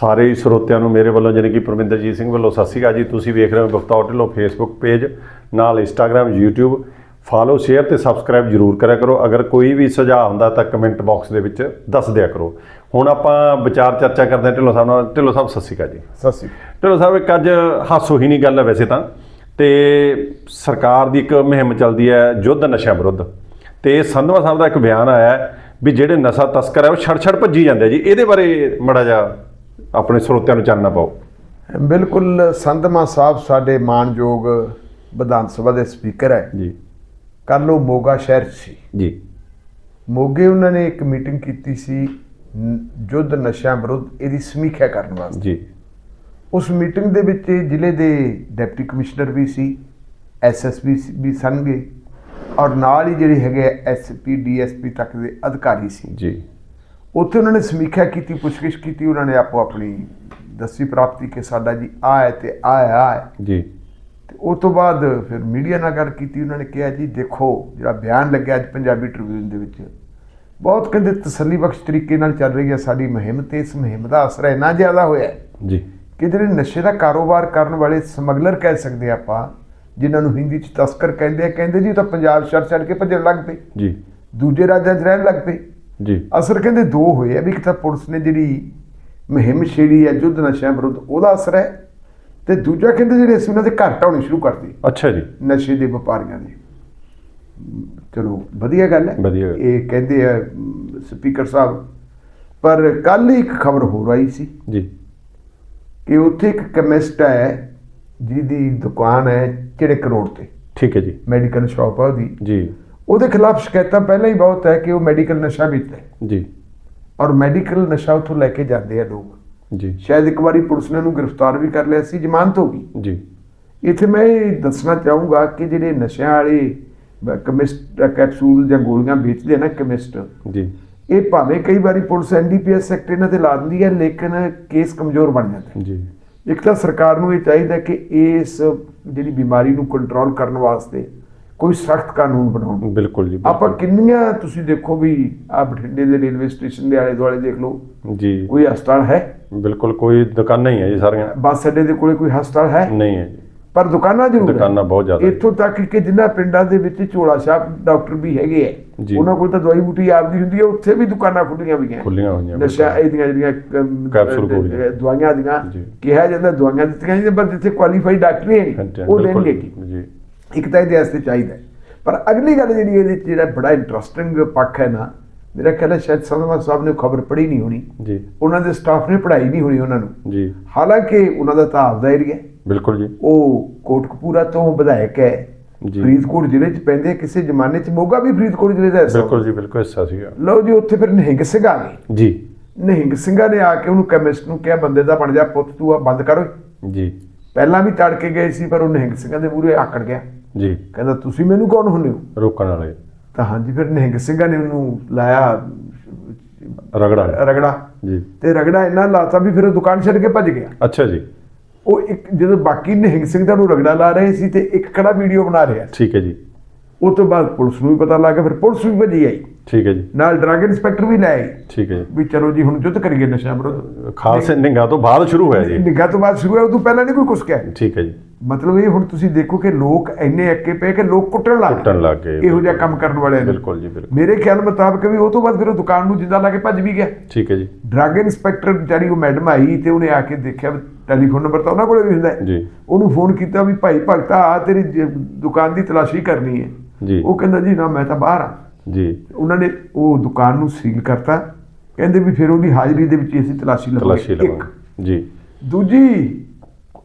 ਸਾਰੇ ਹੀ ਸਰੋਤਿਆਂ ਨੂੰ ਮੇਰੇ ਵੱਲੋਂ ਜਾਣੀ ਕਿ ਪਰਮਿੰਦਰਜੀਤ ਸਿੰਘ ਵੱਲੋਂ ਸਤਿ ਸ਼੍ਰੀ ਅਕਾਲ ਜੀ। ਤੁਸੀਂ ਵੇਖ ਰਹੇ ਹੋ ਗੁਪਤਾ ਹੋਟਲ ਫੇਸਬੁੱਕ ਪੇਜ ਨਾਲ ਇੰਸਟਾਗ੍ਰam YouTube ਫਾਲੋ ਸ਼ੇਅਰ ਤੇ ਸਬਸਕ੍ਰਾਈਬ ਜਰੂਰ ਕਰਿਆ ਕਰੋ। ਅਗਰ ਕੋਈ ਵੀ ਸੁਝਾਅ ਹੁੰਦਾ ਤਾਂ ਕਮੈਂਟ ਬਾਕਸ ਦੇ ਵਿੱਚ ਦੱਸ ਦਿਆ ਕਰੋ। ਹੁਣ ਆਪਾਂ ਵਿਚਾਰ ਚਰਚਾ ਕਰਦੇ ਹਾਂ। ਢਿੱਲੋਂ ਸਾਹਿਬ ਨਾਲ। ਢਿੱਲੋਂ ਸਾਹਿਬ ਸਤਿ ਸ਼੍ਰੀ ਅਕਾਲ ਜੀ। ਸਤਿ ਸ਼੍ਰੀ ਢਿੱਲੋਂ ਸਾਹਿਬ ਇੱਕ ਅੱਜ ਹਾਸੋ ਹੀ ਨਹੀਂ ਗੱਲ ਹੈ ਵੈਸੇ ਤਾਂ। ਤੇ ਸਰਕਾਰ ਦੀ ਇੱਕ ਮੁਹਿੰਮ ਚੱਲਦੀ ਹੈ ਯੁੱਧ ਨਸ਼ਿਆਂ ਵਿਰੁੱਧ। ਤੇ ਸੰਧਵਾ ਸਾਹਿਬ ਦਾ ਇੱਕ ਬਿਆਨ ਆਇਆ ਵੀ ਜਿਹੜੇ ਨਸ਼ਾ ਤਸਕਰ ਹੈ ਉਹ ਛੜ ਛੜ ਭੱਜੀ ਜਾਂਦੇ ਜੀ। ਇਹਦੇ ਬਾਰੇ ਮੜਾ ਜਾ ਆਪਣੇ ਸਰੋਤਿਆਂ ਨੂੰ ਚਾਨਣਾ ਪਾਓ। ਬਿਲਕੁਲ ਸੰਧਮਾ ਸਾਹਿਬ ਸਾਡੇ ਮਾਨਯੋਗ ਵਿਧਾਨ ਸਭਾ ਦੇ ਸਪੀਕਰ ਹੈ। ਜੀ। ਕੱਲ੍ਹ ਉਹ ਮੋਗਾ ਸ਼ਹਿਰ ਸੀ। ਜੀ। ਮੋਗੇ ਉਹਨਾਂ ਨੇ ਇੱਕ ਮੀਟਿੰਗ ਕੀਤੀ ਸੀ ਯੁੱਧ ਨਸ਼ਿਆਂ ਵਿਰੁੱਧ ਇਹਦੀ ਸਮੀਖਿਆ ਕਰਨ ਵਾਸਤੇ। ਜੀ। ਉਸ ਮੀਟਿੰਗ ਦੇ ਵਿੱਚ ਜ਼ਿਲ੍ਹੇ ਦੇ ਡਿਪਟੀ ਕਮਿਸ਼ਨਰ ਵੀ ਸੀ ਐਸਐਸਪੀ ਵੀ ਸੰਗੇ ਔਰ ਨਾਲ ਹੀ ਜਿਹੜੇ ਹੈਗੇ ਐਸਪੀ ਡੀਐਸਪੀ ਤੱਕ ਦੇ ਅਧਿਕਾਰੀ ਸੀ। ਜੀ। ਉੱਥੇ ਉਹਨਾਂ ਨੇ ਸਮੀਖਿਆ ਕੀਤੀ ਪੁੱਛਗਿੱਛ ਕੀਤੀ ਉਹਨਾਂ ਨੇ ਆਪੋ ਆਪਣੀ ਦਸਵੀਂ ਪ੍ਰਾਪਤੀ ਕਿ ਸਾਡਾ ਜੀ ਆ ਹੈ ਤੇ ਆ ਹੈ ਆ ਹੈ। ਜੀ। ਤੇ ਉਸ ਤੋਂ ਬਾਅਦ ਫਿਰ ਮੀਡੀਆ ਨਾਲ ਗੱਲ ਕੀਤੀ ਉਹਨਾਂ ਨੇ ਕਿਹਾ ਜੀ ਦੇਖੋ ਜਿਹੜਾ ਬਿਆਨ ਲੱਗਿਆ ਅੱਜ ਪੰਜਾਬੀ ਟ੍ਰਿਬਿਊਨ ਦੇ ਵਿੱਚ ਬਹੁਤ ਕਹਿੰਦੇ ਤਸੱਲੀ ਬਖਸ਼ ਤਰੀਕੇ ਨਾਲ ਚੱਲ ਰਹੀ ਹੈ ਸਾਡੀ ਮੁਹਿੰਮ ਤੇ ਇਸ ਮੁਹਿੰਮ ਦਾ ਅਸਰ ਇੰਨਾ ਜ਼ਿਆਦਾ ਹੋਇਆ ਜੀ। ਕਿ ਜਿਹੜੇ ਨਸ਼ੇ ਦਾ ਕਾਰੋਬਾਰ ਕਰਨ ਵਾਲੇ ਸਮਗਲਰ ਕਹਿ ਸਕਦੇ ਆਪਾਂ ਜਿਨ੍ਹਾਂ ਨੂੰ ਹਿੰਦੀ ਚ ਤਸਕਰ ਕਹਿੰਦੇ ਆ ਕਹਿੰਦੇ ਜੀ ਉਹ ਤਾਂ ਪੰਜਾਬ ਛੱਡ ਛੱਡ ਕੇ ਭੱਜਣ ਲੱਗ ਪਏ। ਜੀ। ਦੂਜੇ ਰਾਜਾਂ 'ਚ ਰਹਿਣ ਲੱਗ ਪਏ। ਜੀ। ਅਸਰ ਕਹਿੰਦੇ ਦੋ ਹੋਏ ਆ ਵੀ ਇੱਕ ਤਾਂ ਪੁਲਿਸ ਨੇ ਜਿਹੜੀ ਮੁਹਿੰਮ ਛੇੜੀ ਹੈ ਯੁੱਧ ਨਸ਼ਿਆਂ ਵਿਰੁੱਧ ਉਹਦਾ ਅਸਰ ਹੈ ਤੇ ਦੂਜਾ ਕਹਿੰਦੇ ਜਿਹੜੇ ਅਸੀਂ ਉਹਨਾਂ ਦੇ ਘਰ ਢਾਉਣੇ ਸ਼ੁਰੂ ਕਰਤੇ। ਅੱਛਾ ਜੀ। ਨਸ਼ੇ ਦੇ ਵਪਾਰੀਆਂ ਦੇ। ਚਲੋ ਵਧੀਆ ਗੱਲ ਹੈ। ਵਧੀਆ। ਇਹ ਕਹਿੰਦੇ ਆ ਸਪੀਕਰ ਸਾਹਿਬ ਪਰ ਕੱਲ ਇੱਕ ਖਬਰ ਹੋ ਰਹੀ ਸੀ। ਜੀ। ਕਿ ਉੱਥੇ ਇੱਕ ਕੈਮਿਸਟ ਹੈ ਜਿਹਦੀ ਦੁਕਾਨ ਹੈ ਚਿੜੇ ਕਰੋੜ ਤੇ। ਠੀਕ ਹੈ ਜੀ। ਮੈਡੀਕਲ ਸ਼ਾਪ ਹੈ ਉਹਦੀ। ਜੀ। ਉਹਦੇ ਖਿਲਾਫ ਸ਼ਿਕਾਇਤਾਂ ਪਹਿਲਾਂ ਹੀ ਬਹੁਤ ਹੈ ਕਿ ਉਹ ਮੈਡੀਕਲ ਨਸ਼ਾ ਵੇਚਦਾ ਹੈ ਜੀ। ਔਰ ਮੈਡੀਕਲ ਨਸ਼ਾ ਉੱਥੋਂ ਲੈ ਕੇ ਜਾਂਦੇ ਆ ਲੋਕ। ਜੀ। ਸ਼ਾਇਦ ਇੱਕ ਵਾਰੀ ਪੁਲਿਸ ਨੇ ਉਹਨੂੰ ਗ੍ਰਿਫਤਾਰ ਵੀ ਕਰ ਲਿਆ ਸੀ ਜ਼ਮਾਨਤ ਹੋ ਗਈ। ਜੀ। ਇੱਥੇ ਮੈਂ ਇਹ ਦੱਸਣਾ ਚਾਹੂੰਗਾ ਕਿ ਜਿਹੜੇ ਨਸ਼ਿਆਂ ਵਾਲੇ ਕੈਮਿਸਟ ਕੈਪਸੂਲ ਜਾਂ ਗੋਲੀਆਂ ਵੇਚਦੇ ਨਾ ਕੈਮਿਸਟ ਜੀ। ਇਹ ਭਾਵੇਂ ਕਈ ਵਾਰੀ ਪੁਲਿਸ ਐਨਡੀਪੀਐਸ ਐਕਟ ਇਹਨਾਂ ਤੇ ਲਾ ਦਿੰਦੀ ਹੈ ਲੇਕਿਨ ਕੇਸ ਕਮਜ਼ੋਰ ਬਣ ਜਾਂਦਾ ਜੀ। ਇੱਕ ਤਾਂ ਸਰਕਾਰ ਨੂੰ ਇਹ ਚਾਹੀਦਾ ਕਿ ਇਸ ਜਿਹੜੀ ਬਿਮਾਰੀ ਨੂੰ ਕੰਟਰੋਲ ਕਰਨ ਵਾਸਤੇ ਕੋਈ ਸਖਤ ਕਾਨੂੰਨ ਬਣਾਉਣ। ਬਿਲਕੁਲ ਜੀ ਆਪਾਂ। ਕਿੰਨੀਆਂ ਤੁਸੀਂ ਦੇਖੋ ਵੀ ਆ ਬਠਿੰਡੇ ਦੇ ਰੇਲਵੇ ਸਟੇਸ਼ਨ ਦੇ ਆਲੇ ਦੁਆਲੇ ਦੇਖ ਲਓ। ਜੀ। ਕੋਈ ਹਸਪਤਾਲ ਹੈ? ਬਿਲਕੁਲ ਕੋਈ ਦੁਕਾਨਾਂ ਹੀ ਹੈ ਜੀ ਸਾਰੀਆਂ। ਬੱਸ ਅੱਡੇ ਦੇ ਕੋਲੇ ਕੋਈ ਹਸਪਤਾਲ ਹੈ? ਨਹੀਂ ਹੈ ਜੀ। ਪਰ ਦੁਕਾਨਾਂ ਜ਼ਰੂਰ ਦੁਕਾਨਾਂ ਬਹੁਤ ਜ਼ਿਆਦਾ ਇੱਥੋਂ ਤੱਕ ਕਿ ਜਿਨ੍ਹਾਂ ਪਿੰਡਾਂ ਦੇ ਵਿੱਚ ਝੋਲਾ ਛਾਪ ਡਾਕਟਰ ਵੀ ਹੈਗੇ। ਆ ਉਹਨਾਂ ਕੋਲ ਤਾਂ ਦਵਾਈ ਬੂਟੀ ਆਪਦੀ ਹੁੰਦੀ ਹੈ ਉੱਥੇ ਵੀ ਦੁਕਾਨਾਂ ਖੁੱਲੀਆਂ ਹੋਈਆਂ। ਖੁੱਲੀਆਂ ਹੋਈਆਂ ਨਸ਼ਾ ਇਹਦੀਆਂ ਜਿਹੜੀਆਂ। ਦਵਾਈਆਂ ਦੀਆਂ। ਕਿਹਾ ਜਾਂਦਾ ਦਵਾਈਆਂ ਦਿੱਤੀਆਂ ਜਾਂਦੀਆਂ ਪਰ ਜਿੱਥੇ ਕੁਆਲੀਫਾਈਡ ਡਾਕਟਰ ਨਹੀਂ, ਉਹ ਦੇਣਗੇ ਜੀ। ਇੱਕ ਤਾਂ ਇਹਦੇ ਵਾਸਤੇ ਚਾਹੀਦਾ। ਪਰ ਅਗਲੀ ਗੱਲ ਜਿਹੜੀ ਇਹਦੇ 'ਚ ਜਿਹੜਾ ਬੜਾ ਇੰਟਰਸਟਿੰਗ ਪੱਖ ਹੈ ਨਾ ਮੇਰਾ ਖਿਆਲ ਹੈ ਸ਼ਾਇਦ ਸੰਧਵਾ ਸਾਹਿਬ ਨੇ ਖਬਰ ਪੜ੍ਹੀ ਨਹੀਂ ਹੋਣੀ। ਜੀ। ਉਹਨਾਂ ਦੇ ਸਟਾਫ ਨੇ ਪੜ੍ਹਾਈ ਨਹੀਂ ਹੋਣੀ ਉਹਨਾਂ ਨੂੰ। ਜੀ। ਹਾਲਾਂਕਿ ਉਹਨਾਂ ਦਾ ਤਾਂ ਆਪਦਾ ਏਰੀਆ ਬਿਲਕੁਲ ਜੀ। ਉਹ ਕੋਟਕਪੂਰਾ ਤੋਂ ਵਿਧਾਇਕ ਹੈ। ਜੀ। ਫਰੀਦਕੋਟ ਜ਼ਿਲ੍ਹੇ 'ਚ ਪੈਂਦੇ ਕਿਸੇ ਜ਼ਮਾਨੇ 'ਚ ਮੋਗਾ ਵੀ ਫਰੀਦਕੋਟ ਜ਼ਿਲ੍ਹੇ ਦਾ ਹਿੱਸਾ ਬਿਲਕੁਲ ਜੀ ਬਿਲਕੁਲ ਹਿੱਸਾ ਸੀਗਾ। ਲਓ ਜੀ ਉੱਥੇ ਫਿਰ ਨਿਹੰਗ ਸਿੰਘ ਆ ਗਏ ਜੀ। ਨਿਹੰਗ ਸਿੰਘਾਂ ਨੇ ਆ ਕੇ ਉਹਨੂੰ ਕੈਮਿਸਟ ਨੂੰ ਕਿਹਾ ਬੰਦੇ ਦਾ ਬਣ ਜਾ ਪੁੱਤ ਤੂੰ ਆ ਬੰਦ ਕਰੋ ਜੀ। ਪਹਿਲਾਂ ਵੀ ਤੜ ਕੇ ਗਏ ਸੀ ਪਰ ਉਹ ਨਿਹੰਗ ਸਿੰਘਾਂ ਦੇ ਮੂਹਰੇ ਆਕੜ ਗਿਆ। ਜੀ। ਕਹਿੰਦਾ ਤੁਸੀਂ ਮੈਨੂੰ ਕੌਣ ਹੁੰਦੇ ਹੋ? ਰੋਕਣ ਵਾਲੇ। ਤਾਂ ਹਾਂਜੀ ਫਿਰ ਨਿਹੰਗ ਸਿੰਘਾਂ ਨੇ ਉਹਨੂੰ ਲਾਇਆ ਰਗੜਾ। ਰਗੜਾ। ਜੀ। ਤੇ ਰਗੜਾ ਇੰਨਾ ਲਾਤਾ ਵੀ ਫਿਰ ਉਹ ਦੁਕਾਨ ਛੱਡ ਕੇ ਭੱਜ ਗਿਆ। ਅੱਛਾ ਜੀ। ਉਹ ਇੱਕ ਜਦੋਂ ਬਾਕੀ ਨਿਹੰਗ ਸਿੰਘ ਦਾ ਨੂੰ ਰਗੜਾ ਲਾ ਰਹੇ ਸੀ ਤੇ ਇੱਕ ਖੜਾ ਵੀਡੀਓ ਬਣਾ ਰਿਹਾ ਠੀਕ ਹੈ ਜੀ। ਉਹ ਤੋਂ ਬਾਅਦ ਪੁਲਿਸ ਨੂੰ ਵੀ ਪਤਾ ਲੱਗ ਗਿਆ ਫਿਰ ਪੁਲਿਸ ਵੀ ਭੱਜੀ ਆਈ। ਠੀਕ ਹੈ ਜੀ। ਨਾਲ ਡਰੱਗ ਇੰਸਪੈਕਟਰ ਵੀ ਲੈ ਆਈ ਠੀਕ ਹੈ ਵੀ ਚਲੋ ਜੀ ਹੁਣ ਯੁੱਧ ਕਰੀਏ ਨਸ਼ਾ ਵਿਰੁੱਧ। ਖਾਲਸੇ ਨਿੰਗਾ ਤੋਂ ਬਾਅਦ ਸ਼ੁਰੂ ਹੋਇਆ ਜੀ। ਨਿਗਾਹ ਤੋਂ ਬਾਅਦ ਸ਼ੁਰੂ ਹੈ ਉਦੋਂ ਪਹਿਲਾਂ ਨਹੀਂ ਕੋਈ ਕੁਛ ਕਿਹਾ। ਠੀਕ ਹੈ ਜੀ। ਮਤਲਬ ਇਹ ਹੁਣ ਤੁਸੀਂ ਦੇਖੋ ਕਿ ਲੋਕ ਇੰਨੇ ਅੱਕੇ ਪਏ ਕਿ ਲੋਕ ਕੁੱਟਣ ਲੱਗ ਕੁੱਟਣ ਲੱਗ ਗਏ ਇਹੋ ਜਿਹਾ ਕੰਮ ਕਰਨ ਵਾਲਿਆਂ ਨੂੰ। ਬਿਲਕੁਲ ਜੀ ਬਿਲਕੁਲ। ਮੇਰੇ ਖਿਆਲ ਮੁਤਾਬਕ ਵੀ ਉਹ ਤੋਂ ਬਾਅਦ ਫਿਰ ਉਹ ਦੁਕਾਨ ਨੂੰ ਜਿੰਦਾ ਲਾ ਕੇ ਭੱਜ ਵੀ ਗਿਆ। ਠੀਕ ਹੈ ਜੀ। ਡਰੱਗ ਇੰਸਪੈਕਟਰ ਵਿਚਾਰੀ ਉਹ ਮੈਡਮ ਆਈ ਤੇ ਉਹਨੇ ਆ ਕੇ ਦੇਖਿਆ ਟੈਲੀਫੋਨ ਨੰਬਰ ਤਾਂ ਉਹਨਾਂ ਕੋਲੇ ਵੀ ਹੁੰਦਾ ਜੀ। ਉਹਨੂੰ ਫੋਨ ਕੀਤਾ ਵੀ ਭਾਈ ਭਗਤਾ ਆ ਤੇਰੀ ਦੁਕਾਨ ਦੀ ਤਲਾਸ਼ੀ ਕਰਨੀ ਹੈ। ਜੀ। ਉਹ ਕਹਿੰਦਾ ਜੀ ਨਾ ਮੈਂ ਤਾਂ ਬਾਹਰ ਆ ਜੀ। ਉਹਨਾਂ ਨੇ ਉਹ ਦੁਕਾਨ ਨੂੰ ਸੀਲ ਕਰਤਾ। ਕਹਿੰਦੇ ਵੀ ਫਿਰ ਉਹਦੀ ਹਾਜ਼ਰੀ ਦੇ ਵਿੱਚ ਅਸੀਂ ਤਲਾਸ਼ੀ ਤਲਾਸ਼ੀ ਲਵਾਂਗੇ। ਇੱਕ। ਲਵਾਂਗੇ ਜੀ। ਦੂਜੀ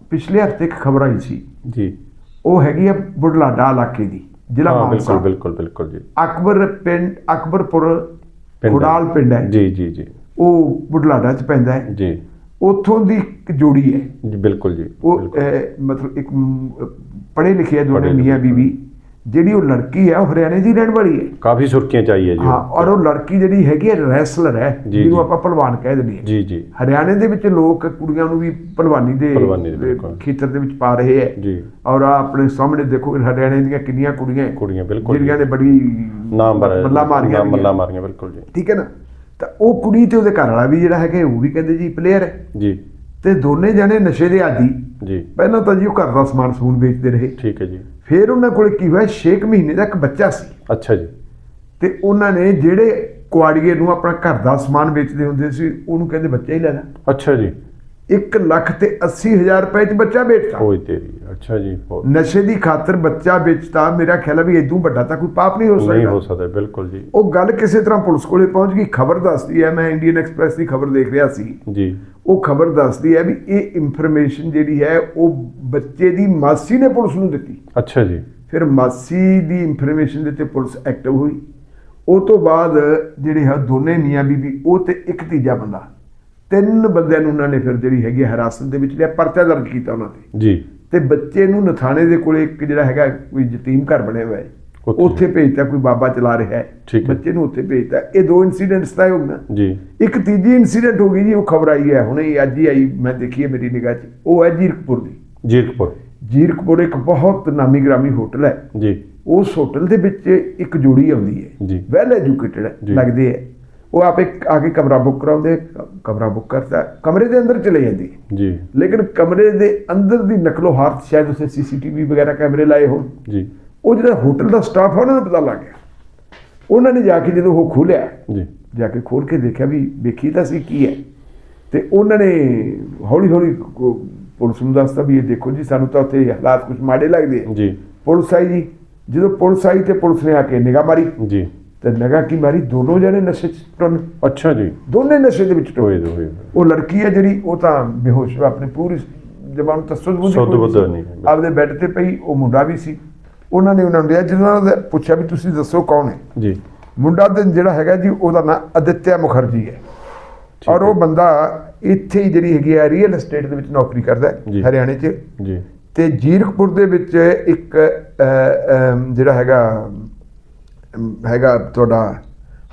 ਪਿਛਲੇ ਹਫ਼ਤੇ ਇੱਕ ਖਬਰ ਆਈ ਸੀ। ਜੀ। ਉਹ ਹੈਗੀ ਆ ਬੁਢਲਾਡਾ ਇਲਾਕੇ ਦੀ ਜ਼ਿਲ੍ਹਾ ਹਾਂ ਮਾਨਸਾ। ਬਿਲਕੁਲ ਬਿਲਕੁਲ ਬਿਲਕੁਲ ਜੀ। ਅਕਬਰ ਪਿੰਡ ਅਕਬਰਪੁਰ ਪਿੰਡ। ਹੈ। ਖੁਡਾਲ ਪਿੰਡ ਹੈ। ਜੀ ਜੀ ਜੀ। ਉਹ ਬੁਢਲਾਡਾ ਚ ਪੈਂਦਾ ਹੈ। ਜੀ। ਉੱਥੋਂ ਦੀ ਇੱਕ ਜੋੜੀ ਹੈ। ਜੀ ਬਿਲਕੁਲ ਜੀ ਉਹ ਬਿਲਕੁਲ। ਅਹ, ਮਤਲਬ ਇੱਕ ਮ, ਪੜ੍ਹੇ ਲਿਖੇ ਆ ਦੋਨੇ ਪੜ੍ਹੇ ਲਿਖੇ। ਮੀਆਂ ਬੀਵੀ। ਜਿਹੜੀ ਉਹ ਲੜਕੀ ਹੈ ਉਹ ਹਰਿਆਣੇ ਦੀ ਰਹਿਣ ਵਾਲੀ ਹੈ। ਕਾਫੀ ਸੁਰਖੀਆਂ ਚਾਹੀਏ ਜੀ ਹਾਂ ਔਰ ਉਹ ਲੜਕੀ ਜਿਹੜੀ ਹੈਗੀ ਹੈ ਰੈਸਲਰ ਹੈ ਜਿਹਨੂੰ। ਆਪਾਂ ਪਹਿਲਵਾਨ ਕਹਿ ਦਿੰਦੇ ਹਾਂ। ਜੀ ਜੀ। ਹਰਿਆਣੇ ਦੇ ਵਿੱਚ ਲੋਕ ਕੁੜੀਆਂ ਨੂੰ ਵੀ ਪਹਿਲਵਾਨੀ ਦੇ। ਖੇਤਰ ਦੇ ਵਿੱਚ ਪਾ ਰਹੇ ਹੈ। ਜੀ। ਔਰ ਆਹ ਆਪਣੇ ਸਾਹਮਣੇ ਦੇਖੋ ਹਰਿਆਣੇ ਦੀਆਂ ਕਿੰਨੀਆਂ ਕੁੜੀਆਂ ਕੁੜੀਆਂ ਬਿਲਕੁਲ ਜਿਹੜੀਆਂ ਨੇ ਬੜੀ ਨਾਮ ਬੱਲਾ ਮਾਰੀਆਂ ਹੈ। ਮਾਰੀਆਂ ਬਿਲਕੁਲ ਜੀ। ਠੀਕ ਹੈ ਨਾ? ਤਾਂ ਉਹ ਕੁੜੀ ਤੇ ਉਹਦੇ ਘਰ ਵਾਲਾ ਵੀ ਜਿਹੜਾ ਹੈਗਾ ਉਹ ਵੀ ਕਹਿੰਦੇ ਜੀ ਪਲੇਅਰ ਹੈ। ਜੀ। ਤੇ ਦੋਨੇ ਜਣੇ ਨਸ਼ੇ ਦੇ ਆਦੀ। ਜੀ। ਪਹਿਲਾਂ ਤਾਂ ਜੀ ਉਹ ਘਰ ਦਾ ਸਮਾਨ ਸਮੂਨ ਵੇਚਦੇ ਰਹੇ। ਠੀਕ ਹੈ ਜੀ। ਫਿਰ ਉਹਨਾਂ ਕੋਲ ਕੀ ਹੋਇਆ? 6 ਮਹੀਨੇ ਦਾ ਇੱਕ ਬੱਚਾ ਸੀ। ਅੱਛਾ ਜੀ। ਤੇ ਉਹਨਾਂ ਨੇ ਜਿਹੜੇ ਕੁਆੜੀਏ ਨੂੰ ਆਪਣਾ ਘਰ ਦਾ ਸਮਾਨ ਵੇਚਦੇ ਹੁੰਦੇ ਸੀ ਉਹਨੂੰ ਕਹਿੰਦੇ ਬੱਚਾ ਹੀ ਲੈਣਾ ਅੱਛਾ ਜੀ। 1 ਲੱਖ ਤੇ 80 ਹਜ਼ਾਰ ਰੁਪਏ ਚ ਬੱਚਾ ਵੇਚਤਾ। ਹੋਈ ਤੇਰੀ ਅੱਛਾ ਜੀ। ਨਸ਼ੇ ਦੀ ਖਾਤਰ ਬੱਚਾ ਵੇਚਤਾ ਮੇਰਾ ਖਿਆਲ ਹੈ ਵੀ ਇਦੋਂ ਵੱਡਾ ਤਾਂ ਕੋਈ ਪਾਪ ਨਹੀਂ ਹੋ ਨਹੀਂ ਹੋ ਸਕਦਾ ਸਕਦਾ ਬਿਲਕੁਲ ਜੀ। ਉਹ ਗੱਲ ਕਿਸੇ ਤਰ੍ਹਾਂ ਪੁਲਿਸ ਕੋਲੇ ਪਹੁੰਚ ਗਈ ਖਬਰ ਦੱਸਦੀ ਹੈ ਮੈਂ ਇੰਡੀਅਨ ਐਕਸਪ੍ਰੈਸ ਦੀ ਖਬਰ ਦੇਖ ਰਿਹਾ ਸੀ। ਜੀ। ਉਹ ਖਬਰ ਦੱਸਦੀ ਹੈ ਵੀ ਇਹ ਇਨਫੋਰਮੇਸ਼ਨ ਜਿਹੜੀ ਹੈ ਉਹ ਬੱਚੇ ਦੀ ਮਾਸੀ ਨੇ ਪੁਲਿਸ ਨੂੰ ਦਿੱਤੀ। ਅੱਛਾ ਜੀ। ਫਿਰ ਮਾਸੀ ਦੀ ਇਨਫੋਰਮੇਸ਼ਨ ਦੇ ਤੇ ਪੁਲਿਸ ਐਕਟਿਵ ਹੋਈ। ਉਹ ਤੋਂ ਬਾਅਦ ਜਿਹੜੇ ਹੈ ਦੋਨੇ ਮੀਆਂ ਬੀਬੀ ਉਹ ਤੇ ਇੱਕ ਤੀਜਾ ਬੰਦਾ। ਤਿੰਨ ਬੰਦਿਆਂ ਨੂੰ ਉਹਨਾਂ ਨੇ ਫਿਰ ਜਿਹੜੀ ਹੈਗੀ ਹਿਰਾਸਤ ਦੇ ਵਿੱਚ ਲਿਆ ਪਰਚਾ ਦਰਜ ਕੀਤਾ ਉਹਨਾਂ ਤੇ। ਜੀ। ਤੇ ਬੱਚੇ ਨੂੰ ਨਥਾਣੇ ਦੇ ਕੋਲੇ ਇੱਕ ਜਿਹੜਾ ਹੈਗਾ ਕੋਈ ਯਤੀਮ ਘਰ ਬਣਿਆ ਹੋਇਆ ਹੈ। ਉੱਥੇ। ਭੇਜਤਾ ਕੋਈ ਬਾਬਾ ਚਲਾ ਰਿਹਾ ਹੈ। ਬੱਚੇ ਨੂੰ ਉੱਥੇ ਭੇਜਤਾ। ਇਹ ਦੋ ਇਨਸੀਡੈਂਟਸ ਤਾਂ ਹੋ ਗਏ ਜੀ। ਇੱਕ ਤੀਜੀ ਇਨਸੀਡੈਂਟ ਹੋ ਗਈ ਜੀ ਉਹ ਖਬਰ ਆਈ ਹੈ। ਹੁਣੇ ਅੱਜ ਹੀ ਆਈ ਮੈਂ ਦੇਖੀ ਹੈ ਮੇਰੀ ਨਿਗਾਹ 'ਚ। ਉਹ ਹੈ ਜੀਰਕਪੁਰ ਦੀ। ਜੀਰਕਪੁਰ। ਜੀਰਕਪੁਰ ਇੱਕ ਬਹੁਤ ਨਾਮੀ ਗ੍ਰਾਮੀ ਹੋਟਲ ਹੈ। ਜੀ। ਉਸ ਹੋਟਲ ਦੇ ਵਿੱਚ ਇੱਕ ਜੋੜੀ ਆਉਂਦੀ ਹੈ। ਜੀ। Well educated. ਲੱਗਦੇ ਹੈ। ਉਹ ਆਪੇ ਆ ਕੇ ਕਮਰਾ ਬੁੱਕ ਕਰਾਉਂਦੇ ਕਮਰਾ ਬੁੱਕ ਕਰਦਾ ਕਮਰੇ ਦੇ ਅੰਦਰ ਚਲੇ ਜਾਂਦੀ। ਜੀ। ਲੇਕਿਨ ਕਮਰੇ ਦੇ ਅੰਦਰ ਦੀ ਨਕਲੋ ਹਾਰਤ ਸ਼ਾਇਦ ਉਸੇ ਸੀਸੀਟੀਵੀ ਵਗੈਰਾ ਕੈਮਰੇ ਲਾਏ ਹੋਣ। ਜੀ। ਉਹ ਜਿਹੜਾ ਹੋਟਲ ਦਾ ਸਟਾਫ ਹੈ ਉਹਨਾਂ ਨੂੰ ਪਤਾ ਲੱਗ ਗਿਆ। ਉਹਨਾਂ ਨੇ ਜਾ ਕੇ ਜਦੋਂ ਉਹ ਖੋਲਿਆ ਜੀ। ਜਾ ਕੇ ਖੋਲ ਕੇ ਦੇਖਿਆ ਵੀ ਵੇਖੀ ਤਾਂ ਸੀ ਕੀ ਹੈ। ਤੇ ਉਹਨਾਂ ਨੇ ਹੌਲੀ ਹੌਲੀ ਪੁਲਿਸ ਨੂੰ ਦੱਸਤਾ ਵੀ ਇਹ ਦੇਖੋ ਜੀ ਸਾਨੂੰ ਤਾਂ ਉੱਥੇ ਹਾਲਾਤ ਕੁਝ ਮਾੜੇ ਲੱਗਦੇ ਆ। ਜੀ। ਪੁਲਿਸ ਆਈ ਜੀ। ਜਦੋਂ ਪੁਲਿਸ ਆਈ ਤੇ ਪੁਲਿਸ ਨੇ ਆ ਕੇ ਨਿਗਾਹ ਮਾਰੀ। ਜੀ। ਤੇ ਨਿਗਾਹ ਕੀ ਮਾਰੀ ਦੋਨੋਂ ਜਣੇ ਨਸ਼ੇ ਚ ਟੁੰਨ ਅੱਛਾ ਜੀ। ਦੋਨੇ ਨਸ਼ੇ ਦੇ ਵਿੱਚ ਹੋਏ ਟੁੰਨ ਹੋਏ ਉਹ ਲੜਕੀ ਹੈ ਜਿਹੜੀ ਉਹ ਤਾਂ ਬੇਹੋਸ਼ ਆਪਣੀ ਪੂਰੀ ਜਵਾਨ ਤਸਵੁਰ ਬੁੱਧੀ ਸੁੱਧ। ਨਹੀਂ। ਆਪਦੇ ਬੈੱਡ ਤੇ ਪਈ ਉਹ ਮੁੰਡਾ ਵੀ ਸੀ। ਉਹਨਾਂ ਨੇ ਉਹਨਾਂ ਨੂੰ ਲਿਆ ਉਹਨਾਂ ਨੇ ਪੁੱਛਿਆ ਵੀ ਤੁਸੀਂ ਦੱਸੋ ਕੌਣ ਹੈ? ਜੀ। ਮੁੰਡਾ ਤੇ ਜਿਹੜਾ ਹੈਗਾ ਜੀ ਉਹਦਾ ਨਾਂ ਅਦਿੱਤਿਆ ਮੁਖਰਜੀ ਹੈ। ਔਰ ਉਹ। ਬੰਦਾ ਇੱਥੇ ਹੀ ਜਿਹੜੀ ਹੈਗੀ ਹੈ ਰੀਅਲ ਏਸਟੇਟ ਦੇ ਵਿੱਚ ਨੌਕਰੀ ਕਰਦਾ ਹੈ। ਹਰਿਆਣੇ 'ਚ। ਜੀ। ਤੇ ਜੀਰਕਪੁਰ ਦੇ ਵਿੱਚ ਇੱਕ ਜਿਹੜਾ ਹੈਗਾ ਹੈਗਾ ਤੁਹਾਡਾ